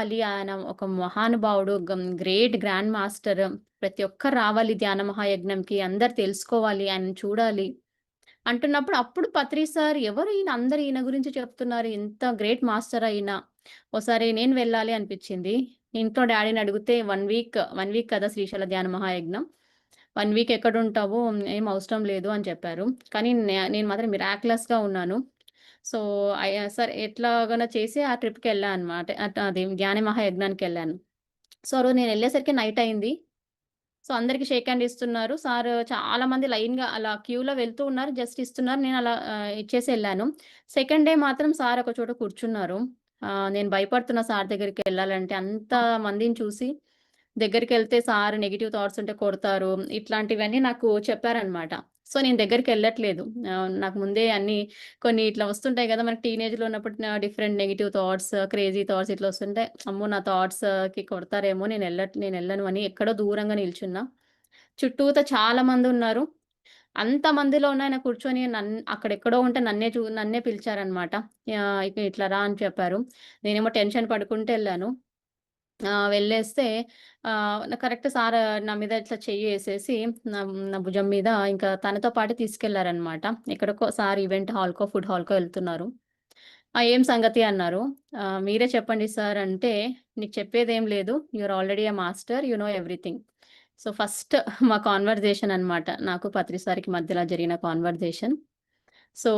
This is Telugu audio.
రావాలి. ఆయన ఒక మహానుభావుడు. Great grand master. ప్రతి ఒక్కరు రావాలి ధ్యాన మహాయజ్ఞంకి. అందరు తెలుసుకోవాలి. ఆయన చూడాలి. అంటున్నప్పుడు అప్పుడు పత్రి సార్ ఎవరు ఈయన? అందరూ ఈయన గురించి చెప్తున్నారు. ఇంత గ్రేట్ మాస్టర్ అయినా ఓసారి నేను వెళ్ళాలి అనిపించింది. ఇంట్లో డాడీని అడిగితే వన్ వీక్ వన్ వీక్ కదా! శ్రీశైల ధ్యాన మహాయజ్ఞం. వన్ వీక్ ఎక్కడ ఉంటావో ఏం అవసరం లేదు అని చెప్పారు. కానీ నే నేను మాత్రం మిరాక్లస్గా ఉన్నాను. సో, సార్ సరే చేసి ఆ ట్రిప్‌కెళ్ళా అనమాట. అది అది మహాయజ్ఞానికి వెళ్ళాను సో, రోజు నేను వెళ్ళేసరికి నైట్ అయింది. సో, అందరికి షేక్ హ్యాండ్ ఇస్తున్నారు. సార్ చాలా మంది లైన్‌గా అలా క్యూలో వెళ్తూ ఉన్నారు. జస్ట్ ఇస్తున్నారు. నేను అలా ఇచ్చేసి వెళ్ళాను సెకండ్ డే మాత్రం సార్ ఒక చోట కూర్చున్నారు. నేను భయపడుతున్నా సార్ దగ్గరికి వెళ్ళాలంటే అంత మందిని చూసి దగ్గరికి వెళ్తే సార్ నెగిటివ్ థాట్స్ ఉంటే కొడతారు. ఇట్లాంటివన్నీ నాకు చెప్పారనమాట. సో, నేను దగ్గరికి వెళ్ళట్లేదు నాకు ముందే అన్ని కొన్ని ఇట్లా వస్తుంటాయి కదా మనకి టీనేజ్‌లో ఉన్నప్పుడు different negative thoughts, crazy thoughts ఇట్లా వస్తుంటే, అమ్మో! నా థాట్స్‌కి కొడతారేమో నేను వెళ్ళట్ నేను వెళ్ళను అని ఎక్కడో దూరంగా నిల్చున్నా. చుట్టూతో చాలా మంది ఉన్నారు అంత మందిలో ఉన్న ఆయన కూర్చొని నన్ను అక్కడెక్కడో ఉంటే నన్నే చూ నన్నే పిలిచారనమాట. ఇట్లా రా అని చెప్పారు. నేనేమో టెన్షన్ పడుకుంటూ వెళ్ళాను వెళ్ళేస్తే కరెక్ట్ సార్ నా మీద ఇట్లా చెయ్యేసేసి నా నా భుజం మీద ఇంకా తనతో పాటు తీసుకెళ్ళారనమాట. ఎక్కడికో సార్ ఈవెంట్ హాల్‌కో, ఫుడ్ హాల్‌కో వెళ్తున్నారు ఆ! ఏం సంగతి అన్నారు. మీరే చెప్పండి సార్ అంటే, నీకు చెప్పేదేం లేదు. You are already a master. You know everything. So, first మా కాన్వర్జేషన్ అనమాట. నాకు పత్రి సార్‌కి మధ్యలో జరిగిన కాన్వర్జేషన్ సో